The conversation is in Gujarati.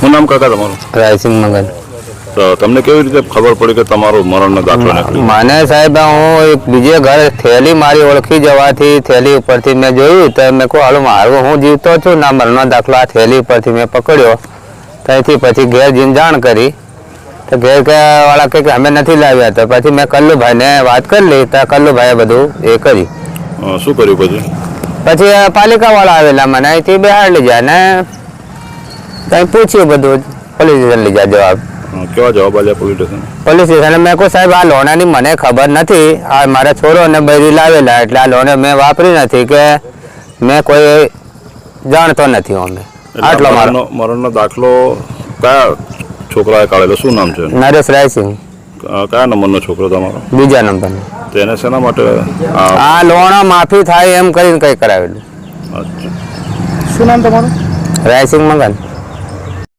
શું નામ કાકા તમારું? રાયસિંગ મંગલ. તો તમને કેવી રીતે ખબર પડી કે તમારો મરણનો દાખલો નીકળ્યો? મને સાહેબ હું એક બીજે ઘરે થેલી મારી ઓળખી જવાથી થેલી ઉપરથી મેં જોયું તો મેં કહું હાલો મારો હું જીવતો છું ના મરણનો દાખલો આ થેલી ઉપરથી મેં પકડ્યો. ત્યાંથી પછી ઘેર જઈને જાણ કરી. તો ઘેર કે વાળા કે અમે નથી લાવ્યા. તો પછી મેં કલ્લુભાઈને વાત કરી લઈ તો કલ્લુભાઈએ બધું એ કરી શું કર્યું પછી? પછી પાલિકાવાળા આવેલા મને અહીંથી બહાર લઈ જાય ને કંઈ પૂછ્યું બધું પોલીસ સ્ટેશન લઈ જાય જવાબ કેવા જવાબ આપ્યા પોલીસ સ્ટેશન પોલીસ સ્ટેશન મેં કહું સાહેબ આ લોનાની મને ખબર નથી. આ મારા છોરો અને બૈરી લાવેલા એટલે આ લોને મેં વાપરી નથી કે મેં કોઈ જાણતો નથી અમે. આટલો મારો. મરણનો મરણનો દાખલો કયા છોકરાએ કાઢેલો? શું નામ છે નરેશ રાયસિંહ. કયા નંબરનો છોકરો તમારો? બીજા નંબરનો. તેને શેના માટે આ લોણ માફી થાય એમ કરીને કંઈ કરાવેલું. અચ્છા. શું નામ તમારું? રાયસિંહ મગન.